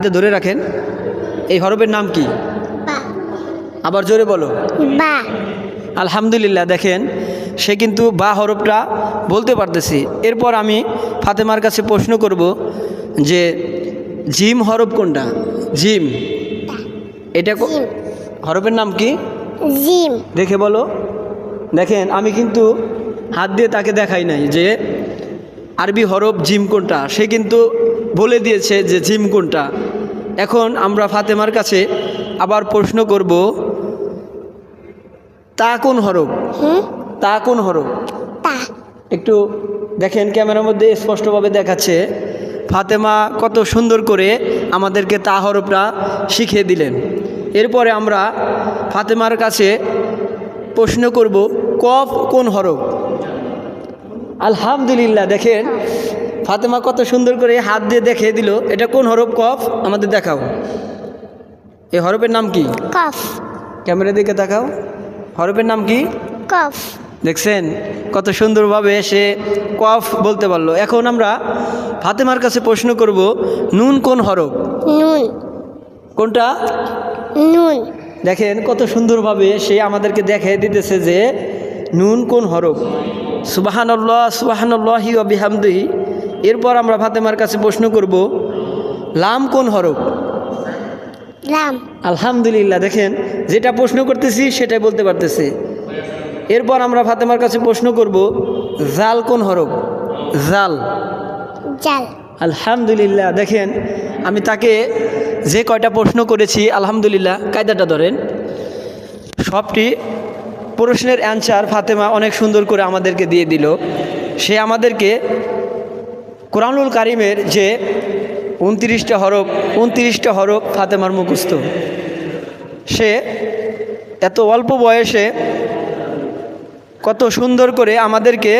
হাতে ধরে রাখেন। এই হরফের নাম কি? আবার জোরে বলো। বা। আলহামদুলিল্লাহ দেখেন সে কিন্তু বা হরফটা বলতে পারতেছি। এরপর আমি ফাতেমার কাছে প্রশ্ন করব যে জিম হরফ কোনটা? জিম। এটা হরফের নাম কি? জিম। দেখে বলো। দেখেন আমি কিন্তু হাত দিয়ে তাকে দেখাই নাই যে আরবি হরফ জিম কোনটা? সে কিন্তু বলে দিয়েছে যে জিম কোনটা। এখন আমরা ফাতেমার কাছে আবার প্রশ্ন করব তা কোন হরফ? তা কোন হরফ? একটু দেখেন ক্যামেরার মধ্যে স্পষ্টভাবে দেখাচ্ছে ফাতেমা কত সুন্দর করে আমাদেরকে তা হরফটা শিখিয়ে দিলেন। এরপরে আমরা ফাতেমার কাছে প্রশ্ন করব কফ কোন হরফ? আলহামদুলিল্লাহ দেখেন ফাতেমা কত সুন্দর করে হাত দিয়ে দেখিয়ে দিল এটা কোন হরফ? কফ? আমাদের দেখাও। এই হরফের নাম কি? কফ। ক্যামেরা দিকে দেখাও হরফের নাম কি? কফ। দেখছেন? কত সুন্দরভাবে সে কফ বলতে পারল। এখন আমরা ফাতেমার কাছে প্রশ্ন করব নুন কোন হরফ? নুন। কোনটা? নুন। দেখেন কত সুন্দরভাবে সে আমাদেরকে দেখে দিতেছে যে নুন কোন হরফ। সুবাহানল্লাহ সুবাহানল্লাহি বিহামদিহি। এরপর আমরা ফাতেমার কাছে প্রশ্ন করব লাম কোন হরফ? লাম। আলহামদুলিল্লাহ দেখেন যেটা প্রশ্ন করতেছি সেটাই বলতে পারতেছি। এরপর আমরা ফাতেমার কাছে প্রশ্ন করব জাল কোন হরফ? জাল। জাল। আলহামদুলিল্লাহ দেখেন আমি তাকে যে কয়টা প্রশ্ন করেছি আলহামদুলিল্লাহ কায়দাটা ধরেন। সবটি প্রশ্নের অ্যান্সার ফাতেমা অনেক সুন্দর করে আমাদেরকে দিয়ে দিল। সে আমাদেরকে কোরআনুল কারিমের যে উনত্রিশটা হরফ উনত্রিশটা হরফ ফাতেমার মুখস্থ। সে এত অল্প বয়সে কত সুন্দর করে আমাদেরকে